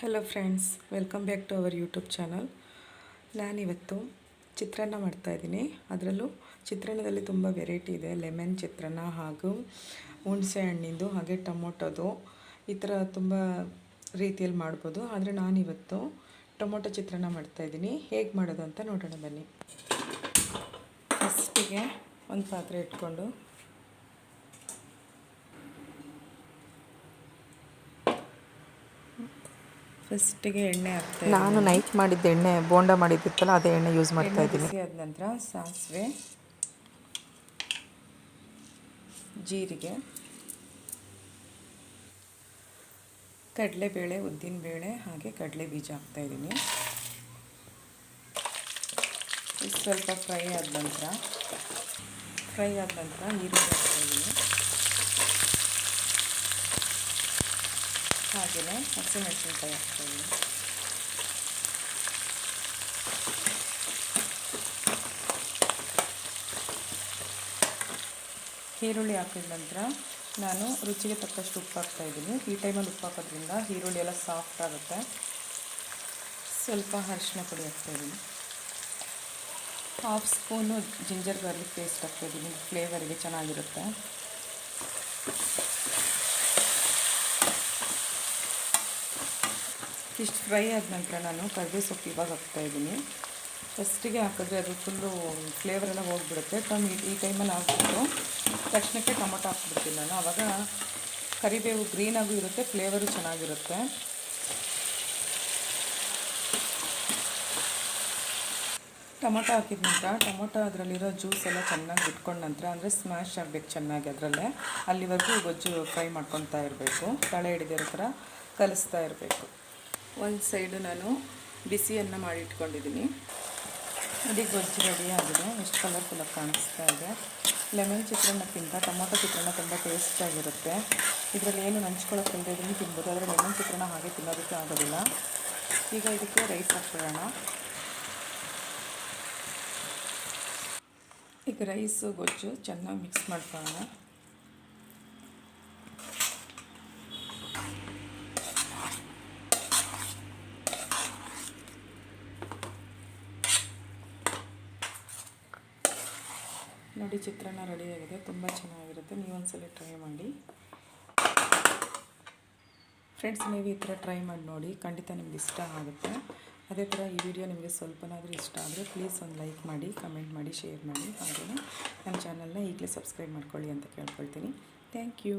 Hello friends welcome back to our YouTube channel ನಾನಿವತ್ತು ಚಿತ್ರಾನ್ನ ಮಾಡ್ತಾಯಿದ್ದೀನಿ ಅದರಲ್ಲೂ ಚಿತ್ರಾನ್ನದಲ್ಲಿ ತುಂಬ ವೆರೈಟಿ ಇದೆ. ಲೆಮನ್ ಚಿತ್ರಾನ್ನ ಹಾಗೂ ಹುಣಸೆ ಹಣ್ಣಿಂದು ಹಾಗೆ ಟೊಮೊಟೊದು. ಈ ಥರ ತುಂಬ ರೀತಿಯಲ್ಲಿ ಮಾಡ್ಬೋದು. ಆದರೆ ನಾನಿವತ್ತು ಟೊಮೊಟೊ ಚಿತ್ರಾನ್ನ ಮಾಡ್ತಾಯಿದ್ದೀನಿ ಹೇಗೆ ಮಾಡೋದು ಅಂತ ನೋಡೋಣ ಬನ್ನಿ. ಫಸ್ಟಿಗೆ ಒಂದು ಪಾತ್ರೆ ಇಟ್ಕೊಂಡು ಫಸ್ಟಿಗೆ ಎಣ್ಣೆ ಹಾಕ್ತೀನಿ ನಾನು ನೈಟ್ ಮಾಡಿದ್ದ ಎಣ್ಣೆ ಬೋಂಡ ಮಾಡಿದ್ದಿತ್ತಲ್ಲ ಅದೇ ಎಣ್ಣೆ ಯೂಸ್ ಮಾಡ್ತಾ ಇದ್ದೀನಿ. ಆದ ನಂತರ ಸಾಸಿವೆ ಜೀರಿಗೆ ಕಡಲೆಬೇಳೆ ಉದ್ದಿನಬೇಳೆ ಹಾಗೆ ಕಡಲೆ ಬೀಜ ಹಾಕ್ತಾ ಇದ್ದೀನಿ. ಇದು ಸ್ವಲ್ಪ ಫ್ರೈ ಆದ ನಂತರ ಫ್ರೈ ಆದ ನಂತರ ಈರುಳ್ಳಿ ಹಾಕ್ತಾ ಹಾಗೆಯೇ ಹಸಿಮೆಣಸಿನ್ಕಾಯಿ ಹಾಕ್ತೀನಿ. ಈರುಳ್ಳಿ ಹಾಕಿದ ನಂತರ ನಾನು ರುಚಿಗೆ ತಕ್ಕಷ್ಟು ಉಪ್ಪು ಹಾಕ್ತಾ ಇದ್ದೀನಿ. ಈ ಟೈಮಲ್ಲಿ ಉಪ್ಪು ಹಾಕೋದ್ರಿಂದ ಈರುಳ್ಳಿ ಎಲ್ಲ ಸಾಫ್ಟ್ ಆಗುತ್ತೆ. ಸ್ವಲ್ಪ ಅರಿಶಿನ ಪುಡಿ ಹಾಕ್ತಾ ಇದ್ದೀನಿ. Half spoon ginger garlic paste ಹಾಕ್ತಾಯಿದ್ದೀನಿ ಫ್ಲೇವರಿಗೆ ಚೆನ್ನಾಗಿರುತ್ತೆ. ಇಷ್ಟು ಫ್ರೈ ಆದ ನಂತರ ನಾನು ಕರಿಬೇ ಸೊಪ್ಪು ಇವಾಗ ಹಾಕ್ತಾ ಇದ್ದೀನಿ. ಫಸ್ಟಿಗೆ ಹಾಕಿದ್ರೆ ಅದು ಫುಲ್ಲು ಫ್ಲೇವರ್ ಎಲ್ಲ ಹೋಗ್ಬಿಡುತ್ತೆ. ಟಮ್ ಈ ಟೈಮಲ್ಲಿ ಹಾಕ್ಬಿಟ್ಟು ತಕ್ಷಣಕ್ಕೆ ಟೊಮೊಟೊ ಹಾಕ್ಬಿಡ್ತೀನಿ ನಾನು. ಆವಾಗ ಕರಿಬೇವು ಗ್ರೀನಾಗೂ ಇರುತ್ತೆ ಫ್ಲೇವರು ಚೆನ್ನಾಗಿರುತ್ತೆ. ಟೊಮೊಟೊ ಹಾಕಿದ ನಂತರ ಟೊಮೊಟೊ ಅದರಲ್ಲಿರೋ ಜ್ಯೂಸ್ ಎಲ್ಲ ಚೆನ್ನಾಗಿ ಬಿಟ್ಕೊಂಡ ನಂತರ, ಅಂದರೆ ಸ್ಮ್ಯಾಶ್ ಆಗಬೇಕು ಚೆನ್ನಾಗಿ ಅದರಲ್ಲೇ. ಅಲ್ಲಿವರೆಗೂ ಗೊಜ್ಜು ಫ್ರೈ ಮಾಡ್ಕೊತಾ ಇರಬೇಕು. ತಳೆ ಹಿಡಿದಿರೋ ಥರ ಕಲಿಸ್ತಾ ಇರಬೇಕು. ಒಂದು ಸೈಡು ನಾನು ಬಿಸಿಯನ್ನು ಮಾಡಿ ಇಟ್ಕೊಂಡಿದ್ದೀನಿ ಅದಕ್ಕೆ ಗೊಜ್ಜು ರೆಡಿ ಆಗಿದೆ. ಎಷ್ಟು ಕಲರ್ಫುಲ್ಲಾಗಿ ಕಾಣಿಸ್ತಾ ಇದೆ. ಲೆಮನ್ ಚಿತ್ರಾನ್ನಕ್ಕಿಂತ ಟೊಮೊಟೊ ಚಿತ್ರಾನ್ನ ತುಂಬ ಟೇಸ್ಟಾಗಿರುತ್ತೆ ಇದರಲ್ಲಿ ಏನು ನಂಚ್ಕೊಳ್ಳೋಕೆ ಇಲ್ಲದೆ ತಿನ್ಬೋದು. ಆದರೆ ಲೆಮನ್ ಚಿತ್ರಾನ್ನ ಹಾಗೆ ತಿನ್ನೋದಕ್ಕೆ ಆಗೋದಿಲ್ಲ. ಈಗ ಇದಕ್ಕೆ ರೈಸ್ ಹಾಕ್ಕೊಳ್ಳೋಣ. ಈಗ ರೈಸು ಗೊಜ್ಜು ಚೆನ್ನಾಗಿ ಮಿಕ್ಸ್ ಮಾಡ್ಕೊಳ್ಳೋಣ. ನೋಡಿ ಚಿತ್ರಾನ್ನ ರೆಡಿಯಾಗಿದೆ ತುಂಬ ಚೆನ್ನಾಗಿರುತ್ತೆ. ನೀವು ಒಂದ್ಸಲ ಟ್ರೈ ಮಾಡಿ. ಫ್ರೆಂಡ್ಸ್ ನೀವು ಈ ಥರ ಟ್ರೈ ಮಾಡಿ ನೋಡಿ. ಖಂಡಿತ ನಿಮ್ಗೆ ಇಷ್ಟ ಆಗುತ್ತೆ. ಅದೇ ಥರ ಈ ವಿಡಿಯೋ ನಿಮಗೆ ಸ್ವಲ್ಪನಾದರೂ ಇಷ್ಟ ಆದರೆ ಪ್ಲೀಸ್ ಒಂದು ಲೈಕ್ ಮಾಡಿ ಕಮೆಂಟ್ ಮಾಡಿ ಶೇರ್ ಮಾಡಿ. ಹಾಗೆಯೇ ನಮ್ಮ ಚಾನಲ್ನ ಈಗಲೇ ಸಬ್ಸ್ಕ್ರೈಬ್ ಮಾಡ್ಕೊಳ್ಳಿ ಅಂತ ಕೇಳ್ಕೊಳ್ತೀನಿ. Thank you